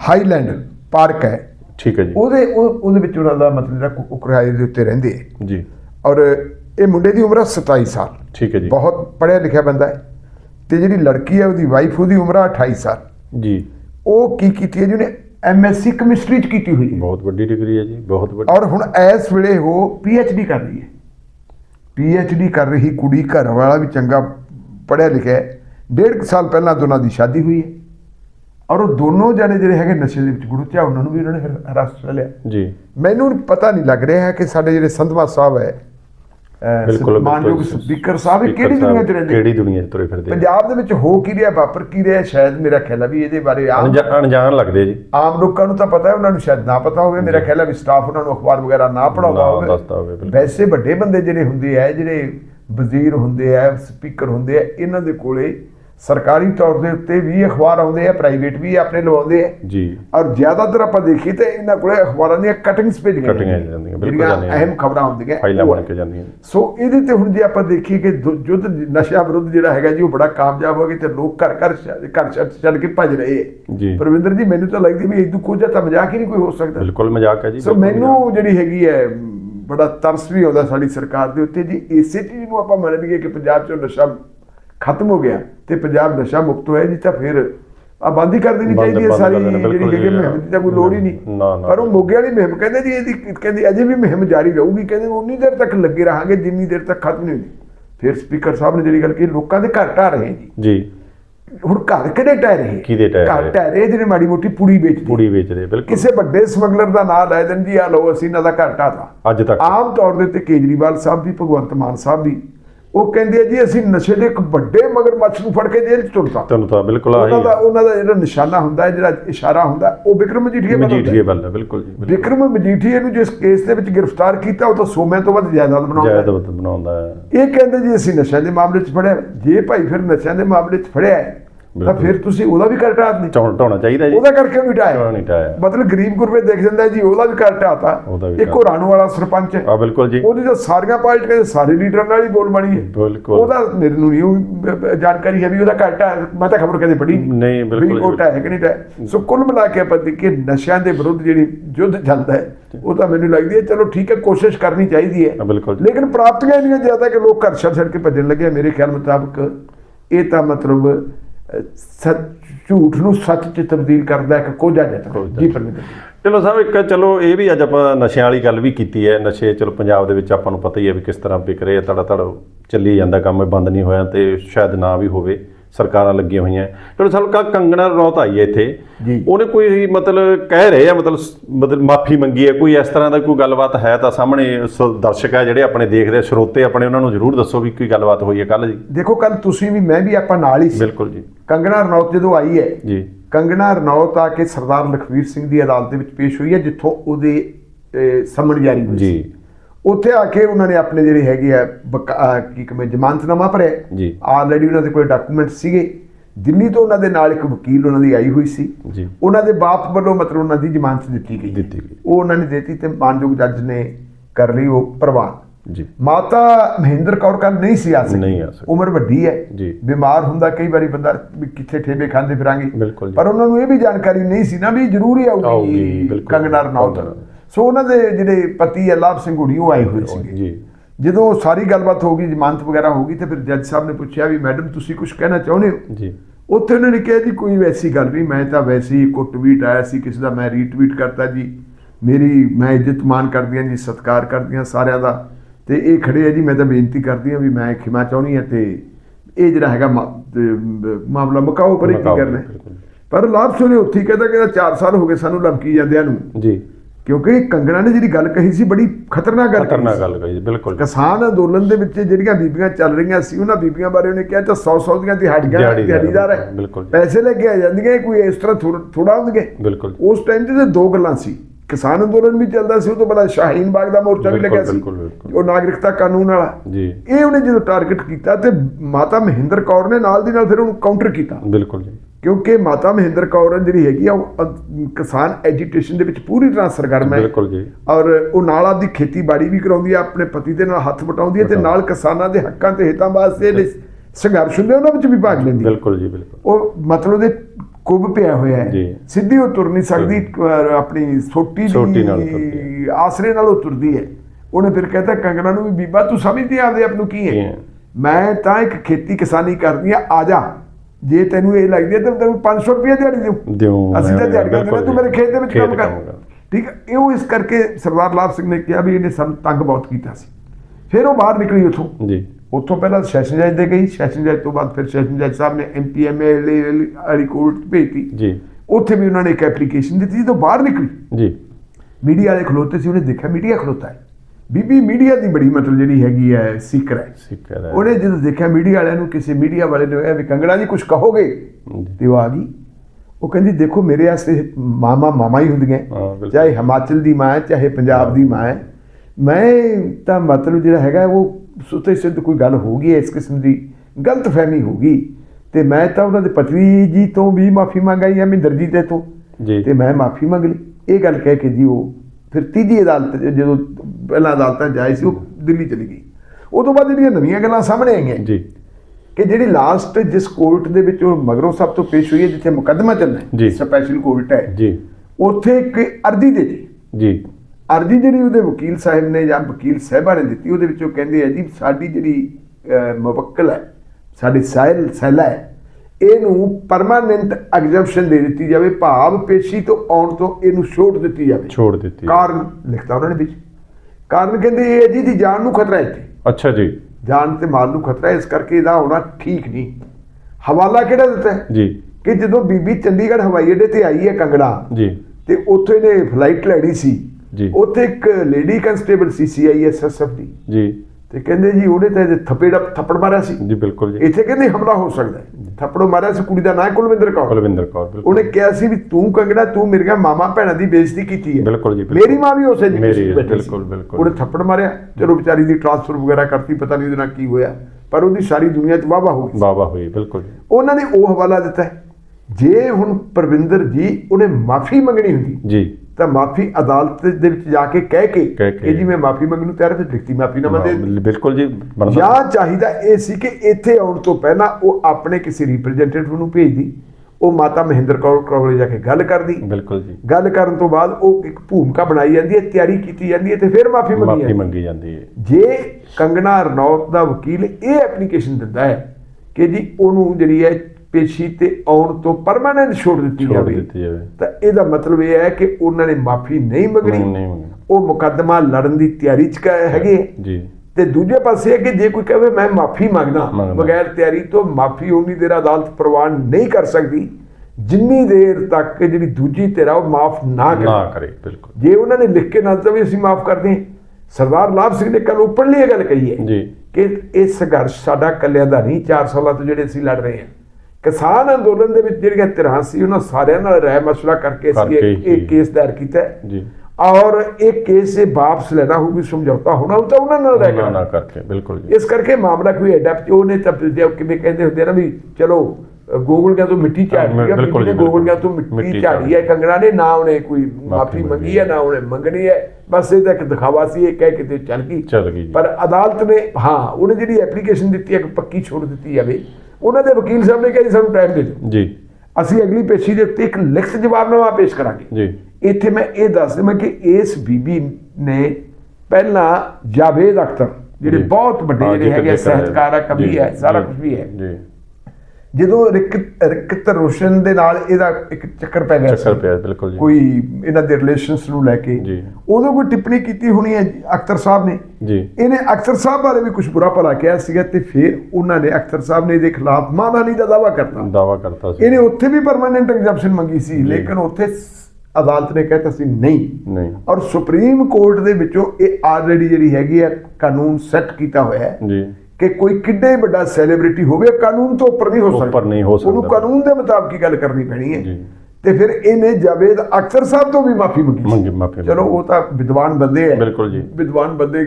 ਹਾਈਲੈਂਡ ਪਾਰਕ ਹੈ। ਠੀਕ ਹੈ ਜੀ। ਉਹਦੇ ਉਹ- ਉਹਦੇ ਵਿੱਚ ਉਹਨਾਂ ਦਾ ਮਤਲਬ ਜਿਹੜਾ ਕਿਰਾਏ ਦੇ ਉੱਤੇ ਰਹਿੰਦੇ ਹੈ। ਜੀ। ਔਰ ਇਹ ਮੁੰਡੇ ਦੀ ਉਮਰ ਹੈ 27 ਸਾਲ। ਠੀਕ ਹੈ ਜੀ। ਬਹੁਤ ਪੜ੍ਹਿਆ ਲਿਖਿਆ ਬੰਦਾ ਹੈ। ਤੇ ਜਿਹੜੀ ਲੜਕੀ ਹੈ ਉਹਦੀ ਵਾਈਫ ਉਹਦੀ ਉਮਰ ਹੈ 28 ਸਾਲ। ਜੀ। ਉਹ ਕੀ ਕੀਤੀ ਹੈ ਜਿਹਨੇ ਐਮਐਸਸੀ ਕੈਮਿਸਟਰੀ ਚ ਕੀਤੀ ਹੋਈ ਹੈ। ਬਹੁਤ ਵੱਡੀ ਡਿਗਰੀ ਹੈ ਜੀ ਬਹੁਤ ਵੱਡੀ। ਔਰ ਹੁਣ ਇਸ ਵੇਲੇ ਉਹ ਪੀਐਚਡੀ ਕਰ ਰਹੀ ਹੈ। ਪੀਐਚਡੀ ਕਰ ਰਹੀ ਕੁੜੀ ਘਰ ਵਾਲਾ ਵੀ ਚੰਗਾ ਪੜ੍ਹਿਆ ਲਿਖਿਆ ਹੈ। ਡੇਢ ਸਾਲ ਪਹਿਲਾਂ ਦੋਨਾਂ ਦੀ ਸ਼ਾਦੀ ਹੋਈ ਹੈ। ਔਰ ਉਹ ਦੋਨੋਂ ਜਣੇ ਜਿਹੜੇ ਹੈਗੇ ਨਸ਼ੇ ਦੇ ਵਿੱਚ ਗੁੜੁੱਤਿਆ ਉਹਨਾਂ ਨੂੰ ਵੀ ਉਹਨਾਂ ਨੇ ਹਰਾਸਤ ਲਿਆ ਜੀ ਮੈਨੂੰ ਪਤਾ ਨਹੀਂ ਲੱਗ ਰਿਹਾ ਹੈ ਕਿ ਸਾਡੇ ਜਿਹੜੇ ਸੰਧਵਾ ਸਾਹਿਬ ਹੈ ਬਿਲਕੁਲ ਮਾਨਯੋਗ। ਸਪੀਕਰ ਸਾਹਿਬ ਇਹ ਕਿਹੜੀ ਦੁਨੀਆ 'ਚ ਰਹਿੰਦੇ ਕਿਹੜੀ ਦੁਨੀਆ 'ਚ ਤੁਰੇ ਫਿਰਦੇ ਆ? ਪੰਜਾਬ ਦੇ ਵਿੱਚ ਹੋ ਕੀ ਰਿਹਾ ਵਾਪਰ ਕੀ ਰਿਹਾ ਸ਼ਾਇਦ ਮੇਰਾ ਖਿਆਲ ਹੈ ਵੀ ਇਹਦੇ ਬਾਰੇ ਆਮ ਅਣਜਾ- ਅਣਜਾਣ ਲੱਗਦੇ ਜੀ ਆਮ ਲੋਕਾਂ ਨੂੰ ਤਾਂ ਪਤਾ ਹੈ ਉਹਨਾਂ ਨੂੰ ਸ਼ਾਇਦ ਨਾ ਪਤਾ ਹੋਵੇ ਮੇਰਾ ਖਿਆਲ ਹੈ ਵੀ ਸਟਾਫ ਉਹਨਾਂ ਨੂੰ ਅਖਬਾਰ ਵਗੈਰਾ ਨਾ ਪੜਾਉਂਦਾ ਹੋਵੇ। ਵੈਸੇ ਵੱਡੇ ਬੰਦੇ ਜਿਹੜੇ ਹੁੰਦੇ ਆ ਜਿਹੜੇ ਵਜ਼ੀਰ ਹੁੰਦੇ ਆ ਸਪੀਕਰ ਹੁੰਦੇ ਆ ਇਹਨਾਂ ਦੇ ਕੋਲੇ ਸਰਕਾਰੀ ਤੌਰ ਦੇ ਉੱਤੇ ਵੀ ਅਖਬਾਰ ਆਉਂਦੇ ਆ ਪ੍ਰਾਈਵੇਟ ਵੀ ਆਪਣੇ ਲਵਾਉਂਦੇ ਆ। ਜੀ। ਔਰ ਜ਼ਿਆਦਾਤਰ ਆਪਾਂ ਦੇਖੀ ਤੇ ਇਹਨਾਂ ਕੋਲੇ ਅਖਬਾਰਾਂ ਦੀਆਂ ਕਟਿੰਗਸ ਭੇਜੀਆਂ ਕਟਿੰਗਾਂ ਜਾਂਦੀਆਂ, ਬਿਲਕੁਲ ਜਾਂਦੀਆਂ। ਅਹਿਮ ਖਬਰਾਂ ਹੁੰਦੀਆਂ। ਫਾਈਲਾਂ ਬਣ ਕੇ ਜਾਂਦੀਆਂ। ਸੋ ਇਹਦੇ ਤੇ ਹੁਣ ਜੇ ਆਪਾਂ ਦੇਖੀਏ ਕਿ ਯੁੱਧ ਨਸ਼ਾ ਵਿਰੁੱਧ ਜਿਹੜਾ ਹੈਗਾ ਜੀ ਉਹ ਬੜਾ ਕਾਮਯਾਬ ਹੋ ਗਿਆ ਤੇ ਲੋਕ ਘਰ ਘਰ ਘਰ ਛੱਡ ਕੇ ਭੱਜ ਰਹੇ ਜੀ। ਪਰਵਿੰਦਰ ਜੀ ਮੈਨੂੰ ਤਾਂ ਲੱਗਦੀ ਵੀ ਇਦੋਂ ਕੋਝਾ ਤਾਂ ਮਜ਼ਾਕ ਹੀ ਨਹੀਂ ਕੋਈ ਹੋ ਸਕਦਾ। ਬਿਲਕੁਲ ਮਜ਼ਾਕ ਹੈ ਜੀ ਸੋ ਮੈਨੂੰ ਜਿਹੜੀ ਹੈਗੀ ਹੈ ਬੜਾ ਤਰਸ ਵੀ ਆਉਂਦਾ ਸਾਡੀ ਸਰਕਾਰ ਦੇ ਉੱਤੇ ਜੀ। ਇਸੇ ਚੀਜ਼ ਨੂੰ ਆਪਾਂ ਮੰਨ ਲਈਏ ਕਿ ਪੰਜਾਬ 'ਚੋਂ ਨਸ਼ਾ ਖਤਮ ਹੋ ਗਿਆ ਤੇ ਪੰਜਾਬ ਨਸ਼ਾ ਮੁਕਤ ਹੋਇਆ ਜੀ ਤਾਂ ਫਿਰ ਆ ਬੰਦ ਹੀ ਕਰ ਦੇਣੀ ਚਾਹੀਦੀ ਹੈ ਸਾਰੀ ਜਿਹੜੀ ਜੀ। ਮੁਹਿੰਮ ਦੀ ਤਾਂ ਕੋਈ ਲੋੜ ਹੀ ਨਹੀਂ। ਪਰ ਉਹ ਮੋਗੇ ਵਾਲੀ ਮੁਹਿੰਮ ਕਹਿੰਦੇ ਜੀ ਇਹਦੀ ਕਹਿੰਦੇ ਅਜੇ ਵੀ ਮੁਹਿੰਮ ਜਾਰੀ ਰਹੂਗੀ ਕਹਿੰਦੇ ਉਨੀ ਦੇਰ ਤੱਕ ਲੱਗੇ ਰਹਾਂਗੇ ਜਿੰਨੀ ਦੇਰ ਤੱਕ ਖਤਮ ਨਹੀਂ ਹੁੰਦੀ। ਫਿਰ ਸਪੀਕਰ ਸਾਹਿਬ ਨੇ ਜਿਹੜੀ ਗੱਲ ਕਹੀ ਲੋਕਾਂ ਦੇ ਘਰ ਢਾਹ ਰਹੇ ਜੀ। ਜੀ। ਹੁਣ ਘਰ ਕਿਹੜੇ ਢਹਿ ਰਹੇ? ਕਿਹਦੇ ਘਰ ਰਹੇ? ਢਹਿ ਰਹੇ ਜਿਹੜੇ ਮਾੜੀ ਮੋਟੀ ਪੁੜੀ ਵੇਚਦੇ ਪੂੜੀ ਵੇਚਦੇ ਬਿਲਕੁਲ। ਕਿਸੇ ਵੱਡੇ ਸਮਗਲਰ ਦਾ ਨਾਮ ਲੈ ਦੇਣ ਜੀ ਆ ਲਓ ਅਸੀਂ ਇਹਨਾਂ ਦਾ ਘਰ ਢਾਤਾ ਅੱਜ ਤੱਕ। ਆਮ ਤੌਰ ਦੇ ਉੱਤੇ ਕੇਜਰੀਵਾਲ ਸਾਹਿਬ ਵੀ ਭਗਵੰਤ ਮਾਨ ਸਾਹਿਬ ਵੀ ਉਹ ਕਹਿੰਦੇ ਆ ਜੀ ਅਸੀਂ ਨਸ਼ੇ ਦੇ ਇੱਕ ਵੱਡੇ ਮਗਰਮੱਛ ਨੂੰ ਫੜ ਕੇ ਜੇਲ੍ਹ ਚ ਤੁਰਤਾ ਤੁਹਾਨੂੰ ਤਾਂ ਬਿਲਕੁਲ ਉਹਨਾਂ ਦਾ ਆਹੀ ਉਹਨਾਂ ਦਾ ਜਿਹੜਾ ਨਿਸ਼ਾਨਾ ਹੁੰਦਾ ਹੈ ਜਿਹੜਾ ਇਸ਼ਾਰਾ ਹੁੰਦਾ ਉਹ ਵਿਕਰਮ ਮਜੀਠੀਆ ਵੱਲ ਮਜੀਠੀਏ। ਵੱਲ ਹੈ, ਬਿਲਕੁਲ ਜੀ। ਵਿਕਰਮ ਮਜੀਠੀਆ ਨੂੰ ਜਿਸ ਕੇਸ ਦੇ ਵਿੱਚ ਗ੍ਰਿਫਤਾਰ ਕੀਤਾ ਉਹ ਤਾਂ ਸੋਮਿਆਂ ਤੋਂ ਵੱਧ ਜਾਇਦਾਦ ਬਣਾਉਂਦਾ। ਜਾਇਦਾਦ ਬਣਾਉਂਦਾ ਹੈ ਇਹ ਕਹਿੰਦੇ ਜੀ ਅਸੀਂ ਨਸ਼ਿਆਂ ਦੇ ਮਾਮਲੇ 'ਚ ਫੜਿਆ ਜੇ ਭਾਈ ਫਿਰ ਨਸ਼ਿਆਂ ਦੇ ਮਾਮਲੇ 'ਚ ਫੜਿਆ ਹੈ, ਤਾਂ। ਫਿਰ ਤੁਸੀਂ ਉਹਦਾ ਵੀ ਕਰ ਢਾਹ ਨਹੀਂ। ਢਾਉਣਾ ਚਾਹੀਦਾ ਜੀ। ਉਹਦਾ ਕਰਕੇ ਵੀ ਢਾਉਣਾ ਢਾਇਆ ਨਹੀਂ ਢਾਇਆ। ਮਤਲਬ ਗਰੀਬ ਗੁਰਬੇ ਦੇਖ ਜਾਂਦਾ ਜੀ ਉਹਦਾ ਵੀ ਉਹਦਾ ਵੀ ਇੱਕੋ ਰਾਣੂ ਵਾਲਾ ਸਰਪੰਚ ਹੈ। ਆ ਬਿਲਕੁਲ ਜੀ। ਉਹਦੀ ਤਾਂ ਸਾਰੀਆਂ ਪਾਰਟੀਆਂ ਦੇ ਸਾਰੇ ਲੀਡਰਾਂ ਨਾਲ ਹੀ ਬੋਲ ਬਣੀ ਹੈ। ਬਿਲਕੁਲ। ਉਹਦਾ ਮੇਰੇ ਨੂੰ ਨਹੀਂ ਜਾਣਕਾਰੀ ਹੈ ਵੀ ਉਹਦਾ ਢਾਹ ਮੈਂ ਤਾਂ ਖਬਰ ਕਦੇ ਪੜ੍ਹੀ ਨਹੀਂ, ਬਿਲਕੁਲ ਉਹ ਹੈ ਕਿ ਨਹੀਂ ਢਾਹ ਸੋ ਕੁੱਲ ਮਿਲਾ ਕੇ ਆਪਾਂ ਦੇਖੀਏ ਨਸ਼ਿਆਂ ਦੇ ਵਿਰੁੱਧ ਜਿਹੜੀ ਯੁੱਧ ਚੱਲਦਾ ਹੈ ਉਹ ਤਾਂ ਮੈਨੂੰ ਲੱਗਦੀ ਹੈ ਚਲੋ ਠੀਕ ਹੈ ਕੋਸ਼ਿਸ਼ ਕਰਨੀ ਚਾਹੀਦੀ ਹੈ। ਬਿਲਕੁਲ। ਲੇਕਿਨ ਪ੍ਰਾਪਤੀਆਂ ਇੰਨੀਆਂ ਜ਼ਿਆਦਾ ਕਿ ਲੋਕ ਘਰ ਛੱਡ ਛੱਡ ਕੇ ਭੱਜਣ ਲੱਗੇ। ਮੇਰੇ ਖਿਆਲ ਮੁਤਾਬਕ ਇਹ ਤਾਂ ਮਤਲਬ ਸੱਚ ਝੂਠ ਨੂੰ ਸੱਚ 'ਚ ਤਬਦੀਲ ਕਰਦਾ ਇੱਕ ਕੋਝਾ ਕੋਝਾ। ਜੀ ਪਰਮਿੰਦਰ ਚਲੋ ਸਾਹਿਬ ਇੱਕ ਚਲੋ ਇਹ ਵੀ ਅੱਜ ਆਪਾਂ ਨਸ਼ਿਆਂ ਵਾਲੀ ਗੱਲ ਵੀ ਕੀਤੀ ਹੈ। ਨਸ਼ੇ ਚਲੋ ਪੰਜਾਬ ਦੇ ਵਿੱਚ ਆਪਾਂ ਨੂੰ ਪਤਾ ਹੀ ਹੈ ਵੀ ਕਿਸ ਤਰ੍ਹਾਂ ਵਿਕ ਰਹੇ ਆ ਤੜਾ ਤੜ ਚੱਲੀ ਜਾਂਦਾ ਕੰਮ ਬੰਦ ਨਹੀਂ ਹੋਇਆ ਤੇ ਸ਼ਾਇਦ ਨਾ ਵੀ ਹੋਵੇ। ਸਰਕਾਰਾਂ ਲੱਗੀਆਂ ਹੋਈਆਂ। ਚਲੋ ਸਾਨੂੰ ਕਾ ਕੰਗਣਾ ਰੌਤ ਆਈ ਹੈ ਇੱਥੇ। ਜੀ। ਉਹਨੇ ਕੋਈ ਮਤਲਬ ਕਹਿ ਰਹੇ ਆ ਮਤਲਬ ਮਤਲਬ ਮਾਫੀ ਮੰਗੀ ਹੈ ਕੋਈ ਇਸ ਤਰ੍ਹਾਂ ਦਾ ਕੋਈ ਗੱਲਬਾਤ ਹੈ ਤਾਂ ਸਾਹਮਣੇ ਦਰਸ਼ਕ ਆ ਜਿਹੜੇ ਆਪਣੇ ਦੇਖਦੇ ਸਰੋਤੇ ਆਪਣੇ ਉਹਨਾਂ ਨੂੰ ਜ਼ਰੂਰ ਦੱਸੋ ਵੀ ਕੋਈ ਗੱਲਬਾਤ ਹੋਈ ਹੈ ਕੱਲ ਜੀ। ਦੇਖੋ ਕੱਲ ਤੁਸੀਂ ਵੀ ਮੈਂ ਵੀ ਆਪਾਂ ਨਾਲ ਹੀ ਸੀ। ਬਿਲਕੁਲ ਜੀ। ਕੰਗਣਾ ਰਣੌਤ ਜਦੋਂ ਆਈ ਹੈ ਜੀ। ਕੰਗਣਾ ਰਣੌਤ ਆ ਕੇ ਸਰਦਾਰ ਲਖਵੀਰ ਸਿੰਘ ਦੀ ਅਦਾਲਤ ਦੇ ਵਿੱਚ ਪੇਸ਼ ਹੋਈ ਹੈ ਜਿੱਥੋਂ ਉਹਦੇ ਸੰਮਨ ਜਾਰੀ ਹੋਈ ਜੀ। ਉੱਥੇ ਆ ਕੇ ਉਹਨਾਂ ਨੇ ਆਪਣੇ ਜਿਹੜੇ ਹੈਗੇ ਆ ਬਕਾ- ਅਹ, ਕੀ ਕਮੇ ਜ਼ਮਾਨਤਨਾਮਾ ਭਰਿਆ ਜੀ। ਆਲਰੇਡੀ ਉਹਨਾਂ ਦੇ ਕੋਲ ਡਾਕੂਮੈਂਟ ਸੀਗੇ ਦਿੱਲੀ ਤੋਂ ਉਹਨਾਂ ਦੇ ਨਾਲ ਇੱਕ ਵਕੀਲ ਉਹਨਾਂ ਦੀ ਆਈ ਹੋਈ ਸੀ ਜੀ ਉਹਨਾਂ ਦੇ ਬਾਪ ਵੱਲੋਂ ਮਤਲਬ ਉਹਨਾਂ ਦੀ ਜ਼ਮਾਨਤ ਦਿੱਤੀ ਗਈ ਦਿੱਤੀ ਗਈ। ਉਹ ਉਹਨਾਂ ਨੇ ਦਿੱਤੀ ਤੇ ਮਾਨਯੋਗ ਜੱਜ ਨੇ ਕਰ ਲਈ ਉਹ ਪ੍ਰਵਾਨ ਜੀ ਮਾਤਾ ਮਹਿੰਦਰ ਕੌਰ ਕੱਲ ਨਹੀਂ ਸੀ ਆ ਸਕਦੀ ਨਹੀਂ ਆ ਸਕਦੀ। ਉਮਰ ਵੱਡੀ ਹੈ ਜੀ। ਬਿਮਾਰ ਹੁੰਦਾ ਕਈ ਵਾਰੀ ਬੰਦਾ ਵੀ ਕਿੱਥੇ ਠੇਬੇ ਖਾਂਦੇ ਫਿਰਾਂਗੇ ਬਿਲਕੁਲ ਜੀ। ਪਰ ਉਹਨਾਂ ਨੂੰ ਇਹ ਵੀ ਜਾਣਕਾਰੀ ਨਹੀਂ ਸੀ ਨਾ ਵੀ ਜ਼ਰੂਰੀ ਆਊਗੀ, ਆਊਗੀ ਬਿਲਕੁਲ। ਕੰਗਨਾ। ਸੋ ਉਹਨਾਂ ਦੇ ਜਿਹੜੇ ਪਤੀ ਹੈ ਲਾਭ ਸਿੰਘ ਹੁਣੀ ਉਹ ਆਏ ਹੋਏ ਸੀਗੇ। ਜੀ ਜਦੋਂ ਸਾਰੀ ਗੱਲਬਾਤ ਹੋ ਗਈ ਜ਼ਮਾਨਤ ਵਗੈਰਾ ਹੋ ਗਈ ਤੇ ਫਿਰ ਜੱਜ ਸਾਹਿਬ ਨੇ ਪੁੱਛਿਆ ਵੀ ਮੈਡਮ ਤੁਸੀਂ ਕੁਝ ਕਹਿਣਾ ਚਾਹੁੰਦੇ ਹੋ? ਜੀ। ਉੱਥੇ ਉਹਨਾਂ ਨੇ ਕਿਹਾ ਜੀ ਕੋਈ ਵੈਸੀ ਗੱਲ ਨਹੀਂ ਮੈਂ ਤਾਂ ਵੈਸੇ ਕੋ ਟਵੀਟ ਆਇਆ ਸੀ ਕਿਸੇ ਦਾ ਮੈਂ ਰੀਟਵੀਟ ਕਰਤਾ ਜੀ। ਮੇਰੀ ਮੈਂ ਇੱਜ਼ਤ ਮਾਨ ਕਰਦੀ ਹਾਂ ਜੀ ਸਤਿਕਾਰ ਕਰਦੀ ਹਾਂ ਸਾਰਿਆਂ ਦਾ। ਤੇ ਇਹ ਖੜੇ ਆ ਜੀ ਮੈਂ ਤਾਂ ਬੇਨਤੀ ਕਰਦੀ ਹਾਂ ਵੀ ਮੈਂ ਖਿਮਾ ਚਾਹੁੰਦੀ ਹਾਂ ਤੇ ਇਹ ਜਿਹੜਾ ਹੈਗਾ ਮਾਮਲਾ ਮੁਕਾਓ ਪਰ ਕੀ ਕਰਨਾ। ਪਰ ਲਾਭ ਸੁਣੇ ਉੱਥੇ ਕਹਿੰਦਾ ਕਿ 4 ਸਾਲ ਹੋ ਗਏ ਸਾਨੂੰ ਲਮਕੀ ਜਾਂਦਿਆਂ ਨੂੰ। ਜੀ। ਕਿਉਂਕਿ ਕੰਗਣਾ ਨੇ ਜਿਹੜੀ ਗੱਲ ਕਹੀ ਸੀ ਬੜੀ ਖਤਰਨਾਕ ਗੱਲ ਖਤਰਨਾਕ। ਗੱਲ ਕਹੀ ਬਿਲਕੁਲ। ਕਿਸਾਨ ਅੰਦੋਲਨ ਦੇ ਵਿੱਚ ਜਿਹੜੀਆਂ ਬੀਬੀਆਂ ਚੱਲ ਰਹੀਆਂ ਸੀ ਉਹਨਾਂ ਬੀਬੀਆਂ ਬਾਰੇ ਉਹਨੇ ਕਿਹਾ ਤਾਂ 100 100 ਦੀਆਂ ਦਿਹਾੜੀਆਂ ਦਿਹਾੜੀਦਾਰ, ਹੈ। ਬਿਲਕੁਲ। ਪੈਸੇ ਲੈ ਕੇ ਆ ਜਾਂਦੀਆਂ ਕੋਈ ਇਸ ਤਰ੍ਹਾਂ ਥੋੜਾ ਹੁੰਦਗੇ ਬਿਲਕੁਲ। ਉਸ ਟਾਈਮ ਤੇ ਦੋ ਗੱਲਾਂ ਸੀ। ਕਿਸਾਨ ਅੰਦੋਲਨ ਵੀ ਚੱਲਦਾ ਸੀ ਉਹ ਤੋਂ ਪਹਿਲਾਂ ਸ਼ਾਹੀਨ ਬਾਗ ਦਾ ਮੋਰਚਾ ਵੀ ਲੱਗਿਆ ਸੀ। ਉਹ ਨਾਗਰਿਕਤਾ ਕਾਨੂੰਨ ਵਾਲਾ। ਜੀ। ਇਹ ਉਹਨੇ ਜਦੋਂ ਟਾਰਗੇਟ ਕੀਤਾ ਤੇ ਮਾਤਾ ਮਹਿੰਦਰ ਕੌਰ ਨੇ ਨਾਲ ਦੀ ਨਾਲ ਫਿਰ ਉਹਨੂੰ ਕਾਊਂਟਰ ਕੀਤਾ। ਬਿਲਕੁਲ ਜੀ। ਕਿਉਂਕਿ ਮਾਤਾ ਮਹਿੰਦਰ ਕੌਰ ਜਿਹੜੀ ਹੈਗੀ ਆ ਉਹ ਅ- ਕਿਸਾਨ ਐਜੀਟੇਸ਼ਨ ਦੇ ਵਿੱਚ ਪੂਰੀ ਤਰ੍ਹਾਂ ਸਰਗਰਮ ਹੈ। ਬਿਲਕੁਲ ਜੀ। ਔਰ ਉਹ ਨਾਲ ਆਪਦੀ ਖੇਤੀਬਾੜੀ ਵੀ ਕਰਾਉਂਦੀ ਹੈ ਆਪਣੇ ਪਤੀ ਦੇ ਨਾਲ ਹੱਥ ਵਟਾਉਂਦੀ ਹੈ ਤੇ ਨਾਲ ਕਿਸਾਨਾਂ ਦੇ ਹੱਕਾਂ ਤੇ ਹਿੱਤਾਂ ਵਾਸਤੇ ਜਿਹੜੇ ਸੰਘਰਸ਼ ਹੁੰਦੇ ਆ, ਉਹਨਾਂ ਵਿੱਚ ਵੀ ਭਾਗ ਲੈਂਦੀ। ਹੈ ਬਿਲਕੁਲ ਜੀ ਬਿਲਕੁਲ। ਉਹ ਮਤਲਬ ਉਹਦੇ ਕੁੱਬ ਪਿਆ ਹੋਇਆ ਹੈ। ਜੀ। ਸਿੱਧੀ ਉਹ ਤੁਰ ਨਹੀਂ ਸਕਦੀ ਅਹ ਆਪਣੀ ਸੋਟੀ ਸੋਟੀ ਨਾਲ ਦੀ ਆਸਰੇ ਨਾਲ ਉਹ ਤੁਰਦੀ ਹੈ। ਉਹਨੇ ਫਿਰ ਕਹਿੰਦਾ ਕੰਗਣਾ ਨੂੰ ਵੀ ਬੀਬਾ ਤੂੰ ਸਮਝਦੀ ਆਪਦੇ ਆਪ ਨੂੰ ਕੀ ਕੀ ਹੈ ਹੈ? ਮੈਂ ਤਾਂ ਇੱਕ ਖੇਤੀ ਕਿਸਾਨੀ ਕਰਦੀ ਆ ਆ ਜਾ। ਜੇ ਤੈਨੂੰ ਇਹ ਲੱਗਦੀ ਹੈ ਤਾਂ ਤੈਨੂੰ 500 ਰੁਪਏ ਦਿਹਾੜੀ ਦਿਉ ਦਿਓ ਅਸੀਂ ਤਾਂ ਦਿਹਾੜੀ ਕਰਦੇ ਤੂੰ ਮੇਰੇ ਖੇਤ ਦੇ ਵਿੱਚ ਕੰਮ ਕਰ। ਠੀਕ ਹੈ? ਇਹ ਉਹ ਇਸ ਕਰਕੇ ਸਰਦਾਰ ਲਾਭ ਸਿੰਘ ਨੇ ਕਿਹਾ ਵੀ ਇਹਨੇ ਸਾਨੂੰ ਤੰਗ ਬਹੁਤ ਕੀਤਾ ਸੀ। ਫਿਰ ਉਹ ਬਾਹਰ ਨਿਕਲੀ ਉੱਥੋਂ। ਜੀ। ਉੱਥੋਂ ਪਹਿਲਾਂ ਸੈਸ਼ਨ ਜੱਜ ਦੇ ਗਈ। ਸੈਸ਼ਨ ਜੱਜ ਤੋਂ ਬਾਅਦ ਫਿਰ ਸੈਸ਼ਨ ਜੱਜ ਸਾਹਿਬ ਨੇ ਐਮਪੀਐਮਏ ਵਾਲੀ ਕੋਰਟ ਭੇਜੀ ਜੀ। ਉੱਥੇ ਵੀ ਉਹਨਾਂ ਨੇ ਇੱਕ ਐਪਲੀਕੇਸ਼ਨ ਦਿੱਤੀ ਜਦੋਂ ਬਾਹਰ ਨਿਕਲੀ। ਜੀ। ਮੀਡੀਆ ਵਾਲੇ ਖਲੋਤੇ ਸੀ ਉਹਨੇ ਦੇਖਿਆ ਮੀਡੀਆ ਖਲੋਤਾ ਹੈ। ਬੀਬੀ ਮੀਡੀਆ ਦੀ ਬੜੀ ਮਤਲਬ ਜਿਹੜੀ ਹੈਗੀ ਹੈ ਸੀਕਰ ਹੈ ਸਿੱਕਰ ਹੈ। ਉਹਨੇ ਜਦੋਂ ਦੇਖਿਆ ਮੀਡੀਆ ਵਾਲਿਆਂ ਨੂੰ ਕਿਸੇ ਮੀਡੀਆ ਵਾਲੇ ਨੇ ਹੋਇਆ ਵੀ ਕੰਗੜਾ ਜੀ ਕੁਝ ਕਹੋਗੇ। ਤੇ ਉਹ ਆ ਗਈ। ਉਹ ਕਹਿੰਦੀ ਦੇਖੋ ਮੇਰੇ ਵਾਸਤੇ ਮਾਮਾ ਮਾਮਾ ਹੀ ਹੁੰਦੀਆਂ। ਚਾਹੇ ਹਿਮਾਚਲ ਦੀ ਮਾਂ ਹੈ ਚਾਹੇ ਪੰਜਾਬ ਦੀ ਮਾਂ ਹੈ। ਮੈਂ ਤਾਂ ਮਤਲਬ ਜਿਹੜਾ ਹੈਗਾ ਉਹ ਸੁਤੇ ਸਿੱਧ ਕੋਈ ਗੱਲ ਹੋ ਗਈ ਹੈ ਇਸ ਕਿਸਮ ਦੀ ਗਲਤ ਫਹਿਮੀ ਹੋ ਗਈ। ਤੇ ਮੈਂ ਤਾਂ ਉਹਨਾਂ ਦੇ ਪਤਨੀ ਜੀ ਤੋਂ ਵੀ ਮਾਫੀ ਮੰਗਾਈ ਹੈ ਮਹਿੰਦਰ ਜੀ ਦੇ ਤੋਂ। ਤੇ ਮੈਂ ਮਾਫੀ ਮੰਗ ਲਈ। ਇਹ ਗੱਲ ਕਹਿ ਕੇ ਜੀ ਉਹ ਫਿਰ ਤੀਜੀ ਅਦਾਲਤ ਜਦੋਂ ਪਹਿਲਾਂ ਅਦਾਲਤਾਂ ਆਏ ਸੀ ਉਹ ਦਿੱਲੀ ਚਲੀ ਗਈ। ਉਹ ਤੋਂ ਬਾਅਦ ਜਿਹੜੀਆਂ ਨਵੀਆਂ ਗੱਲਾਂ ਸਾਹਮਣੇ ਆਈਆਂ ਜੀ। ਕਿ ਜਿਹੜੀ ਲਾਸਟ ਜਿਸ ਕੋਰਟ ਦੇ ਵਿੱਚ ਉਹ ਮਗਰੋਂ ਸਭ ਤੋਂ ਪੇਸ਼ ਹੋਈ ਹੈ ਜਿੱਥੇ ਮੁਕੱਦਮਾ ਚੱਲਦਾ ਹੈ ਜੀ। ਸਪੈਸ਼ਲ ਕੋਰਟ ਹੈ ਜੀ। ਉੱਥੇ ਇੱਕ ਅਰਜੀ ਦੇ ਦਿੱਤੀ। ਜੀ। ਅਰਜੀ ਜਿਹੜੀ ਉਹਦੇ ਵਕੀਲ ਸਾਹਿਬ ਨੇ ਜਾਂ ਵਕੀਲ ਸਾਹਿਬਾ ਨੇ ਦਿੱਤੀ ਉਹਦੇ ਵਿੱਚੋਂ ਕਹਿੰਦੇ ਆ ਜੀ ਸਾਡੀ ਜਿਹੜੀ ਮੁਵੱਕਲ ਹੈ ਸਾਡੀ ਸਾਇਲ ਸੈਲਾ ਹੈ ਇਹਨੂੰ ਪਰਮਾਨੈਂਟ ਐਗਜ਼ੈਂਪਸ਼ਨ ਦੇ ਦਿੱਤੀ ਜਾਵੇ ਭਾਵ ਪੇਸ਼ੀ ਤੋਂ ਆਉਣ ਤੋਂ ਇਹਨੂੰ ਛੋਟ ਦਿੱਤੀ ਜਾਵੇ। ਛੋੜ ਦਿੱਤੀ ਕਾਰਨ ਲਿਖਤਾ ਉਹਨਾਂ ਨੇ ਵਿੱਚ। ਕਾਰਨ ਕਹਿੰਦੇ ਇਹ ਹੈ ਜੀ ਦੀ ਜਾਨ ਨੂੰ ਖਤਰਾ ਹੈ ਇੱਥੇ। ਅੱਛਾ ਜੀ। ਜਾਨ ਤੇ ਮਾਲ ਨੂੰ ਖਤਰਾ ਹੈ ਇਸ ਕਰਕੇ ਇਹਦਾ ਹੋਣਾ ਠੀਕ ਨਹੀਂ। ਹਵਾਲਾ ਕਿਹੜਾ ਦਿੱਤਾ ਹੈ? ਜੀ। ਕਿ ਜਦੋਂ ਬੀਬੀ ਚੰਡੀਗੜ੍ਹ ਹਵਾਈ ਅੱਡੇ ਤੇ ਆਈ ਹੈ ਕੰਗੜਾ ਜੀ। ਤੇ ਉੱਥੇ ਨੇ ਫਲਾਈਟ ਲੈਣੀ ਸੀ। ਜੀ। ਉੱਥੇ ਇੱਕ ਲੇਡੀ ਕਨਸਟੇਬਲ ਸੀ ਸੀਆਈਐਸਐਸਐਫ ਦੀ। ਜੀ। ਤੇ ਕਹਿੰਦੇ ਜੀ ਉਹਨੇ ਤਾਂ ਇਹਦੇ ਥੱਪੜ ਥੱਪੜ ਮਾਰਿਆ ਸੀ। ਜੀ ਬਿਲਕੁਲ ਜੀ। ਇੱਥੇ ਕਹਿੰਦੇ ਹਮਲਾ ਹੋ ਸਕਦਾ ਹੈ। ਥੱਪੜੋਂ ਮਾਰਿਆ ਸੀ ਕੁੜੀ ਦਾ ਨਾਂ ਕੁਲਵਿੰਦਰ ਕੌਰ ਕੁਲਵਿੰਦਰ ਕੌਰ ਬਿਲਕੁਲ ਉਹਨੇ ਕਿਹਾ ਸੀ ਵੀ ਤੂੰ ਕੰਗੜਾ ਤੂੰ ਮੇਰੀਆਂ ਮਾਮਾ ਭੈਣਾਂ ਦੀ ਬੇਇੱਜ਼ਤੀ ਕੀਤੀ ਹੈ ਬਿਲਕੁਲ ਜੀ। ਮੇਰੀ ਮਾਂ ਵੀ ਉਸੇ ਦੀ ਮੇਰੀ। ਬਿਲਕੁਲ, ਬਿਲਕੁਲ। ਉਹਨੇ ਥੱਪੜ ਮਾਰਿਆ ਚਲੋ ਵਿਚਾਰੀ ਦੀ ਟ੍ਰਾਂਸਫਰ ਵਗੈਰਾ ਕਰਤੀ ਪਤਾ ਨਹੀਂ ਉਹਦੇ ਨਾਲ ਕੀ ਹੋਇਆ ਪਰ ਉਹਦੀ ਸਾਰੀ ਦੁਨੀਆ 'ਚ ਵਾਹਵਾ ਹੋ ਗਈ ਵਾਹ ਵਾਹ ਹੋਈ ਬਿਲਕੁਲ ਉਹਨਾਂ ਨੇ ਉਹ ਹਵਾਲਾ ਦਿੱਤਾ। ਜੇ ਹੁਣ ਪ੍ਰਵਿੰਦਰ ਜੀ ਉਹਨੇ ਮਾਫੀ ਮੰਗਣੀ ਹੁੰਦੀ ਜੀ ਤਾਂ ਮਾਫੀ ਅਦਾਲਤ ਦੇ ਵਿੱਚ ਜਾ ਕੇ ਕਹਿ ਕੇ ਕੇ। ਜੀ ਮੈਂ ਮਾਫੀ ਮੰਗਣ ਨੂੰ ਤਿਆਰ ਹਾਂ, ਫਿਰ ਲਿਖਤੀ ਮਾਫੀ ਨਾ ਦੇ ਹਾਂ, ਬਿਲਕੁਲ ਜੀ ਜਾਂ ਚਾਹੀਦਾ ਇਹ ਸੀ ਕਿ ਇੱਥੇ ਆਉਣ ਤੋਂ ਪਹਿਲਾਂ ਉਹ ਆਪਣੇ ਕਿਸੇ ਰਿਪਰੈਜ਼ੈਂਟੇਟਿਵ ਨੂੰ ਭੇਜਦੀ ਉਹ ਮਾਤਾ ਮਹਿੰਦਰ ਕੌਰ ਕੋਲ ਜਾ ਕੇ ਗੱਲ ਕਰਦੀ। ਬਿਲਕੁਲ ਜੀ। ਗੱਲ ਕਰਨ ਤੋਂ ਬਾਅਦ ਉਹ ਇੱਕ ਭੂਮਿਕਾ ਬਣਾਈ ਜਾਂਦੀ ਹੈ ਤਿਆਰੀ ਕੀਤੀ ਜਾਂਦੀ ਹੈ ਤੇ ਫਿਰ ਮਾਫੀ ਮੰਗੀ ਜਾਂਦੀ ਹੈ। ਮੰਗੀ ਜਾਂਦੀ ਹੈ। ਜੇ ਕੰਗਨਾ ਰਣੌਤ ਦਾ ਵਕੀਲ ਇਹ ਐਪਲੀਕੇਸ਼ਨ ਦਿੰਦਾ ਹੈ ਕਿ ਜੀ ਉਹਨੂੰ ਜਿਹੜੀ ਹੈ ਪੇਸ਼ੀ ਤੇ ਆਉਣ ਤੋਂ ਪਰਮਾਨੈਂਟ ਛੋੜ ਦਿੱਤੀ ਜਾਵੇ। ਤਾਂ ਇਹਦਾ ਮਤਲਬ ਇਹ ਹੈ ਕਿ ਉਹਨਾਂ ਨੇ ਮਾਫੀ ਨਹੀਂ ਮੰਗਣੀ। ਉਹ ਮੁਕੱਦਮਾ ਲੜਨ ਦੀ ਤਿਆਰੀ 'ਚ ਹੈਗੇ। ਜੀ। ਤੇ ਦੂਜੇ ਪਾਸੇ ਹੈ ਕਿ ਜੇ ਕੋਈ ਕਹੇ ਮੈਂ ਮਾਫੀ ਮੰਗਦਾ। ਬਗੈਰ ਤਿਆਰੀ ਤੋਂ ਮਾਫੀ ਉਨੀ ਦੇਰ ਅਦਾਲਤ ਪ੍ਰਵਾਨ ਨਹੀਂ ਕਰ ਸਕਦੀ ਜਿੰਨੀ ਦੇਰ ਤੱਕ ਜਿਹੜੀ ਦੂਜੀ ਆ ਉਹ ਮਾਫ ਨਾ ਕਰੇ। ਨਾ ਕਰੇ ਬਿਲਕੁਲ। ਜੇ ਉਹਨਾਂ ਨੇ ਲਿਖ ਕੇ ਨਾ ਦਿੱਤਾ ਵੀ ਅਸੀਂ ਮਾਫ ਕਰਦੇ ਹਾਂ। ਸਰਦਾਰ ਲਾਭ ਸਿੰਘ ਨੇ ਕੱਲ ਉੱਪਰਲੀ ਇਹ ਗੱਲ ਕਹੀ ਹੈ ਜੀ। ਕਿ ਇਹ ਸੰਘਰਸ਼ ਸਾਡਾ ਕੱਲਿਆਂ ਦਾ ਨਹੀਂ 4 ਸਾਲਾਂ ਤੋਂ ਜਿਹੜੇ ਅਸੀਂ ਲੜ ਰਹੇ ਹਾਂ। ਕਿਸਾਨ ਅੰਦੋਲਨ ਦੇ ਵਿੱਚ ਜਿਹੜੀਆਂ ਧਿਰਾਂ ਸੀ ਉਹਨਾਂ ਸਾਰਿਆਂ ਨਾਲ ਰਾਏ ਮਸਲਾ ਕਰਕੇ ਕਰਕੇ ਇਹ-। ਇਹ ਕੇਸ ਦਾਇਰ ਕੀਤਾ ਜੀ। ਔਰ ਇਹ ਕੇਸ ਇਹ ਵਾਪਸ ਲੈਣਾ ਹੋਊਗੀ ਸਮਝੌਤਾ ਹੋਣਾ ਉਹ ਤਾਂ ਉਹਨਾਂ ਨਾਲ ਰਹਿ ਨਾ ਨਾ ਗਿਆ ਕਰਕੇ ਬਿਲਕੁਲ ਜੀ। ਇਸ ਕਰਕੇ ਮਾਮਲਾ ਕੋਈ ਐਡਾ ਉਹਨੇ ਤਾਂ ਜੇ ਕਿਵੇਂ ਕਹਿੰਦੇ ਹੁੰਦੇ ਨਾ ਵੀ ਚਲੋ ਅ, ਗੋਗਲਗਾਂ ਤੋਂ ਮਿੱਟੀ ਝਾੜੀ ਹਾਂ, ਬਿਲਕੁਲ ਬਿਲਕੁਲ। ਗੋਗਲਗਾਂ ਤੋਂ ਮਿੱਟੀ ਝਾੜੀ ਹੈ ਕੰਗਣਾ ਨੇ ਨਾ ਉਹਨੇ ਕੋਈ ਮਾਫੀ ਮੰਗੀ ਹੈ। ਨਾ ਉਹਨੇ ਮੰਗਣੀ ਹੈ। ਬਸ ਇਹਦਾ ਇੱਕ ਦਿਖਾਵਾ ਸੀ ਇਹ ਕਹਿ ਕੇ ਤੇ ਚੱਲ ਗਈ। ਪਰ ਅਦਾਲਤ ਨੇ ਹਾਂ ਉਹਨੇ ਜਿਹੜੀ ਐਪਲੀਕੇਸ਼ਨ ਦਿੱਤੀ ਹੈ ਕਿ ਪੱਕੀ ਛੋੜ ਦਿੱਤੀ ਜਾਵੇ ਉਹਨਾਂ ਦੇ ਵਕੀਲ ਸਾਹਿਬ ਨੇ ਕਿਹਾ ਜੀ ਸਾਨੂੰ ਟਾਈਮ ਦੇ ਦਿਓ। ਜੀ। ਅਸੀਂ ਅਗਲੀ ਪੇਸ਼ੀ ਦੇ ਉੱਤੇ ਇੱਕ ਲਿਖਤ ਜਵਾਬਨਾਮਾ ਪੇਸ਼ ਕਰਾਂਗੇ। ਜੀ। ਇੱਥੇ ਮੈਂ ਇਹ ਦੱਸ ਦੇਵਾਂ ਕਿ ਇਸ ਬੀਬੀ ਨੇ ਪਹਿਲਾਂ ਜਾਵੇਦ ਅਖਤਰ ਜਿਹੜੇ। ਬਹੁਤ ਵੱਡੇ ਜਿਹੜੇ ਹੈਗੇ। ਸਾਹਿਤਕਾਰ ਆ ਕਵੀ ਹੈ ਸਾਰਾ ਕੁਝ ਵੀ ਹੈ। ਜੀ। ਜਦੋਂ ਰਿਕਤ ਰਿਕਤ ਰੋਸ਼ਨ ਦੇ ਨਾਲ ਇਹਦਾ ਇੱਕ ਚੱਕਰ ਪੈ ਗਿਆ ਚੱਕਰ ਸੀ, ਪਿਆ ਬਿਲਕੁਲ ਜੀ। ਕੋਈ ਇਹਨਾਂ ਦੇ ਰਿਲੇਸ਼ਨਸ ਨੂੰ ਲੈ ਕੇ। ਜੀ। ਉਦੋਂ ਕੋਈ ਟਿੱਪਣੀ ਕੀਤੀ ਹੋਣੀ ਹੈ ਅਖਤਰ ਸਾਹਿਬ ਨੇ? ਜੀ। ਇਹਨੇ ਅਖਤਰ ਸਾਹਿਬ ਬਾਰੇ ਵੀ ਕੁਝ ਬੁਰਾ ਭਲਾ ਕਿਹਾ ਸੀਗਾ ਤੇ ਫਿਰ ਉਹਨਾਂ ਨੇ ਅਖਤਰ ਸਾਹਿਬ ਨੇ ਇਹਦੇ ਖਿਲਾਫ ਮਾਨਹਾਨੀ ਦਾ ਦਾਵਾ ਕਰਤਾ। ਦਾਵਾ ਕਰਤਾ ਸੀ। ਇਹਨੇ ਉੱਥੇ ਵੀ ਪਰਮਾਨੈਂਟ ਐਗਜ਼ੈਪਸ਼ਨ ਮੰਗੀ ਸੀ ਲੇਕਿਨ ਉੱਥੇ ਸ- ਅਦਾਲਤ ਨੇ ਕਹਿਤਾ ਸੀ ਨਹੀਂ। ਨਹੀਂ। ਔਰ ਸੁਪਰੀਮ ਕੋਰਟ ਦੇ ਵਿੱਚੋਂ ਇਹ ਆਲਰੇਡੀ ਜਿਹੜੀ ਹੈਗੀ ਹੈ ਕਾਨੂੰਨ ਸੈੱਟ ਕੀਤਾ ਹੋਇਆ ਹੈ। ਜੀ। ਕਿ ਕੋਈ ਕਿੱਡੇ ਵੱਡਾ ਸੈਲੀਬ੍ਰਿਟੀ ਹੋਵੇ ਕਾਨੂੰਨ ਤੋਂ ਉੱਪਰ ਨਹੀਂ ਹੋ ਸਕਦਾ ਉੱਪਰ ਨਹੀਂ ਹੋ ਸਕਦਾ। ਉਹਨੂੰ ਕਾਨੂੰਨ ਦੇ ਮੁਤਾਬਕ ਹੀ ਗੱਲ ਕਰਨੀ ਪੈਣੀ ਹੈ ਜੀ। ਤੇ ਫਿਰ ਇਹਨੇ ਜਾਵੇਦ ਅਖਤਰ ਸਾਹਿਬ ਤੋਂ ਵੀ ਮਾਫੀ ਮੰਗੀ। ਮੰਗੀ ਮਾਫੀ ਚਲੋ ਉਹ ਤਾਂ ਵਿਦਵਾਨ ਬੰਦੇ ਹੈ ਬਿਲਕੁਲ ਜੀ। ਵਿਦਵਾਨ ਬੰਦੇ